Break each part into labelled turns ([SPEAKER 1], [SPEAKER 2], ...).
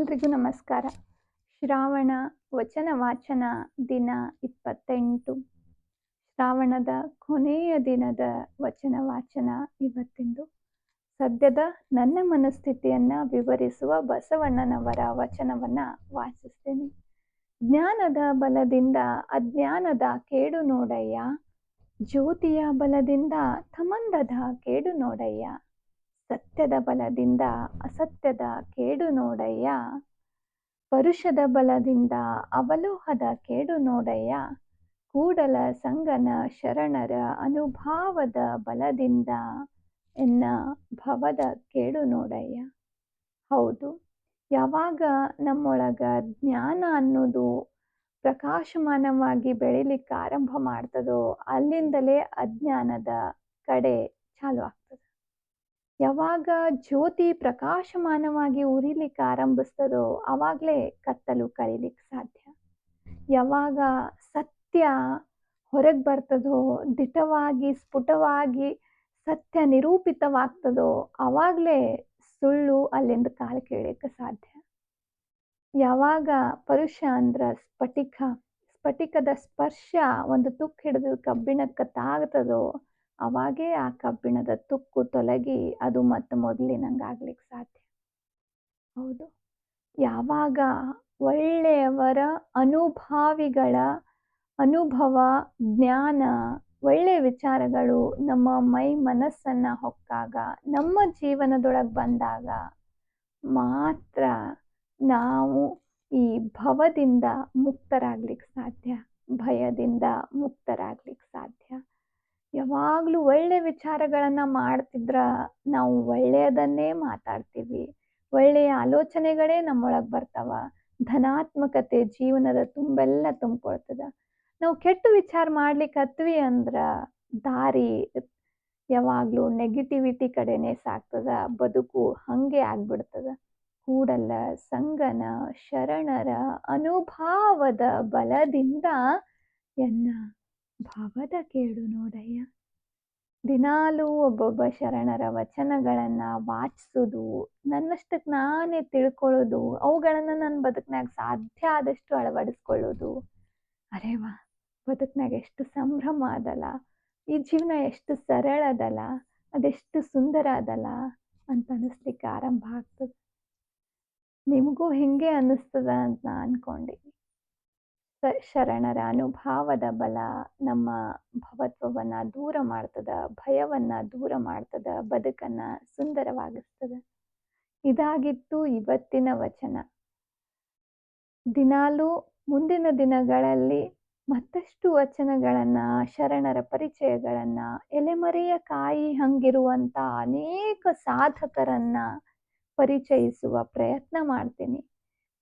[SPEAKER 1] ಎಲ್ರಿಗೂ ನಮಸ್ಕಾರ. ಶ್ರಾವಣ ವಚನ ವಾಚನ ದಿನ ಇಪ್ಪತ್ತೆಂಟು. ಶ್ರಾವಣದ ಕೊನೆಯ ದಿನದ ವಚನ ವಾಚನ ಇವತ್ತಿಂದು. ಸದ್ಯದ ನನ್ನ ಮನಸ್ಥಿತಿಯನ್ನ ವಿವರಿಸುವ ಬಸವಣ್ಣನವರ ವಚನವನ್ನ ವಾಚಿಸ್ತೇನೆ. ಜ್ಞಾನದ ಬಲದಿಂದ ಅಜ್ಞಾನದ ಕೇಡು ನೋಡಯ್ಯ. ಜ್ಯೋತಿಯ ಬಲದಿಂದ ಥಮಂದದ ಕೇಡು ನೋಡಯ್ಯ. ಸತ್ಯದ ಬಲದಿಂದ ಅಸತ್ಯದ ಕೇಡು ನೋಡಯ್ಯ. ಪರುಷದ ಬಲದಿಂದ ಅವಲೋಹದ ಕೇಡು ನೋಡಯ್ಯ. ಕೂಡಲ ಸಂಗನ ಶರಣರ ಅನುಭಾವದ ಬಲದಿಂದ ಎನ್ನ ಭವದ ಕೇಡು ನೋಡಯ್ಯ. ಹೌದು, ಯಾವಾಗ ನಮ್ಮೊಳಗ ಜ್ಞಾನ ಅನ್ನೋದು ಪ್ರಕಾಶಮಾನವಾಗಿ ಬೆಳಿಲಿಕ್ಕೆ ಆರಂಭ ಮಾಡ್ತದೋ ಅಲ್ಲಿಂದಲೇ ಅಜ್ಞಾನದ ಕಡೆ ಚಾಲು ಆಗ್ತದೆ. ಯಾವಾಗ ಜ್ಯೋತಿ ಪ್ರಕಾಶಮಾನವಾಗಿ ಉರಿಲಿಕ್ಕೆ ಆರಂಭಿಸ್ತದೋ ಆವಾಗಲೇ ಕತ್ತಲು ಕರೀಲಿಕ್ಕೆ ಸಾಧ್ಯ. ಯಾವಾಗ ಸತ್ಯ ಹೊರಗೆ ಬರ್ತದೋ, ದಿಟವಾಗಿ, ಸ್ಫುಟವಾಗಿ ಸತ್ಯ ನಿರೂಪಿತವಾಗ್ತದೋ ಆವಾಗಲೇ ಸುಳ್ಳು ಅಲ್ಲಿಂದ ಕಾಲು ಕೇಳಿಕ್ಕೆ ಸಾಧ್ಯ. ಯಾವಾಗ ಪರುಷ ಅಂದ್ರ ಸ್ಫಟಿಕ, ಸ್ಫಟಿಕದ ಸ್ಪರ್ಶ ಒಂದು ತುಕ್ಕು ಹಿಡಿದು ಕಬ್ಬಿಣಕ್ಕೆ ತಾಗ್ತದೋ ಅವಾಗೇ ಆ ಕಬ್ಬಿಣದ ತುಕ್ಕು ತೊಲಗಿ ಅದು ಮತ್ತೆ ಮೊದಲಿನಂಗೆ ಆಗ್ಲಿಕ್ಕೆ ಸಾಧ್ಯ. ಹೌದು. ಯಾವಾಗ ಒಳ್ಳೆಯವರ ಅನುಭಾವಿಗಳ ಅನುಭವ, ಜ್ಞಾನ ಒಳ್ಳೆಯ ವಿಚಾರಗಳು ನಮ್ಮ ಮೈ ಮನಸ್ಸನ್ನ ಹೊಕ್ಕಾಗ, ನಮ್ಮ ಜೀವನದೊಳಗೆ ಬಂದಾಗ ಮಾತ್ರ ನಾವು ಈ ಭವದಿಂದ ಮುಕ್ತರಾಗ್ಲಿಕ್ಕೆ ಸಾಧ್ಯ, ಭಯದಿಂದ ಮುಕ್ತರಾಗ್ಲಿಕ್ಕೆ ಸಾಧ್ಯ. ಯಾವಾಗಲೂ ಒಳ್ಳೆ ವಿಚಾರಗಳನ್ನು ಮಾಡ್ತಿದ್ರ ನಾವು ಒಳ್ಳೆಯದನ್ನೇ ಮಾತಾಡ್ತೀವಿ. ಒಳ್ಳೆಯ ಆಲೋಚನೆಗಳೇ ನಮ್ಮೊಳಗೆ ಬರ್ತಾವ. ಧನಾತ್ಮಕತೆ ಜೀವನದ ತುಂಬೆಲ್ಲ ತುಂಬಿಕೊಳ್ತದ. ನಾವು ಕೆಟ್ಟ ವಿಚಾರ ಮಾಡ್ಲಿಕ್ಕೆ ಹತ್ವಿ ಅಂದ್ರೆ ದಾರಿ ಯಾವಾಗಲೂ ನೆಗೆಟಿವಿಟಿ ಕಡೆನೇ ಸಾಕ್ತದ ಬದುಕು ಹಾಗೆ ಆಗ್ಬಿಡ್ತದ. ಕೂಡಲ್ಲ ಸಂಗನ, ಶರಣರ ಅನುಭಾವದ ಬಲದಿಂದ ಎನ್ನ ಭಾವದ ಕೇಳು ನೋಡಯ್ಯ. ದಿನಾಲೂ ಒಬ್ಬೊಬ್ಬ ಶರಣರ ವಚನಗಳನ್ನು ವಾಚಿಸೋದು ನನ್ನಷ್ಟಕ್ಕೆ ನಾನೇ ತಿಳ್ಕೊಳ್ಳೋದು, ಅವುಗಳನ್ನು ನನ್ನ ಬದುಕಿನಾಗ ಸಾಧ್ಯ ಆದಷ್ಟು ಅಳವಡಿಸ್ಕೊಳ್ಳೋದು. ಅರೇ ವಾ ಬದುಕಿನಾಗ ಎಷ್ಟು ಸಂಭ್ರಮ ಅದಲ್ಲ, ಈ ಜೀವನ ಎಷ್ಟು ಸರಳ ಅದಲ್ಲ, ಅದೆಷ್ಟು ಸುಂದರ ಅದಲ್ಲ ಅಂತ ಅನ್ನಿಸ್ಲಿಕ್ಕೆ ಆರಂಭ ಆಗ್ತದೆ. ನಿಮಗೂ ಹಿಂಗೆ ಅನ್ನಿಸ್ತದ ಅಂತ ನಾ ಸ ಶರಣರ ಅನುಭಾವದ ಬಲ ನಮ್ಮ ಭವತ್ವವನ್ನು ದೂರ ಮಾಡ್ತದ, ಭಯವನ್ನು ದೂರ ಮಾಡ್ತದ, ಬದುಕನ್ನು ಸುಂದರವಾಗಿಸ್ತದ. ಇದಾಗಿತ್ತು ಇವತ್ತಿನ ವಚನ. ದಿನಾಲೂ ಮುಂದಿನ ದಿನಗಳಲ್ಲಿ ಮತ್ತಷ್ಟು ವಚನಗಳನ್ನು, ಶರಣರ ಪರಿಚಯಗಳನ್ನು, ಎಲೆಮರೆಯ ಕಾಯಿ ಹಂಗಿರುವಂಥ ಅನೇಕ ಸಾಧಕರನ್ನು ಪರಿಚಯಿಸುವ ಪ್ರಯತ್ನ ಮಾಡ್ತೀನಿ.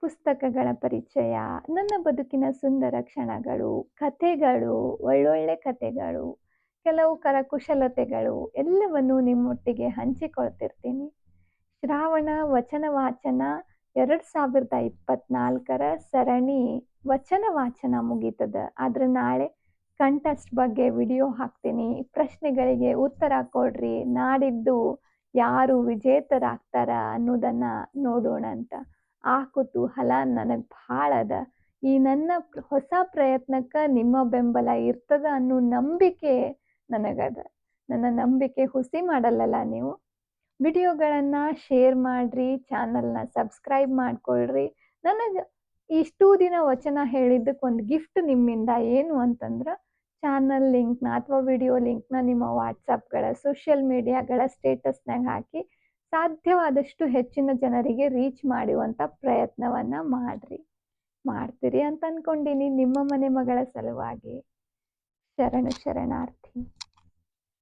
[SPEAKER 1] ಪುಸ್ತಕಗಳ ಪರಿಚಯ, ನನ್ನ ಬದುಕಿನ ಸುಂದರ ಕ್ಷಣಗಳು, ಕಥೆಗಳು, ಒಳ್ಳೊಳ್ಳೆ ಕಥೆಗಳು, ಕೆಲವು ಕರಕುಶಲತೆಗಳು, ಎಲ್ಲವನ್ನು ನಿಮ್ಮೊಟ್ಟಿಗೆ ಹಂಚಿಕೊಳ್ತಿರ್ತೀನಿ. ಶ್ರಾವಣ ವಚನ ವಾಚನ ಎರಡು ಸಾವಿರದ ಇಪ್ಪತ್ನಾಲ್ಕರ ಸರಣಿ ವಚನ ವಾಚನ ಮುಗೀತದ. ಆದ್ರೆ ನಾಳೆ ಕಂಟೆಸ್ಟ್ ಬಗ್ಗೆ ವಿಡಿಯೋ ಹಾಕ್ತೀನಿ. ಪ್ರಶ್ನೆಗಳಿಗೆ ಉತ್ತರ ಕೊಡ್ರಿ. ನಾಡಿದ್ದು ಯಾರು ವಿಜೇತರಾಗ್ತಾರ ಅನ್ನೋದನ್ನ ನೋಡೋಣ ಅಂತ ಆ ಕುತೂಹಲ ನನಗೆ ಭಾಳ ಅದ. ಈ ನನ್ನ ಹೊಸ ಪ್ರಯತ್ನಕ್ಕೆ ನಿಮ್ಮ ಬೆಂಬಲ ಇರ್ತದ ಅನ್ನೋ ನಂಬಿಕೆ ನನಗದ. ನನ್ನ ನಂಬಿಕೆ ಹುಸಿ ಮಾಡಲ್ಲಲ್ಲ ನೀವು? ವಿಡಿಯೋಗಳನ್ನು ಶೇರ್ ಮಾಡಿರಿ, ಚಾನಲ್ನ ಸಬ್ಸ್ಕ್ರೈಬ್ ಮಾಡ್ಕೊಳ್ರಿ. ನನಗೆ ಇಷ್ಟೂ ದಿನ ವಚನ ಹೇಳಿದ್ದಕ್ಕೆ ಒಂದು ಗಿಫ್ಟ್ ನಿಮ್ಮಿಂದ ಏನು ಅಂತಂದ್ರೆ, ಚಾನಲ್ ಲಿಂಕ್ನ ಅಥವಾ ವಿಡಿಯೋ ಲಿಂಕ್ನ ನಿಮ್ಮ ವಾಟ್ಸಪ್ಗಳ ಸೋಷಿಯಲ್ ಮೀಡಿಯಾಗಳ ಸ್ಟೇಟಸ್ನಾಗ ಹಾಕಿ ಸಾಧ್ಯವಾದಷ್ಟು ಹೆಚ್ಚಿನ ಜನರಿಗೆ ರೀಚ್ ಮಾಡುವಂಥ ಪ್ರಯತ್ನವನ್ನು ಮಾಡಿರಿ. ಮಾಡ್ತೀರಿ ಅಂತ ಅಂದ್ಕೊಂಡೀನಿ ನಿಮ್ಮ ಮನೆ ಮಗಳ ಸಲುವಾಗಿ. ಶರಣ ಶರಣಾರ್ಥಿ.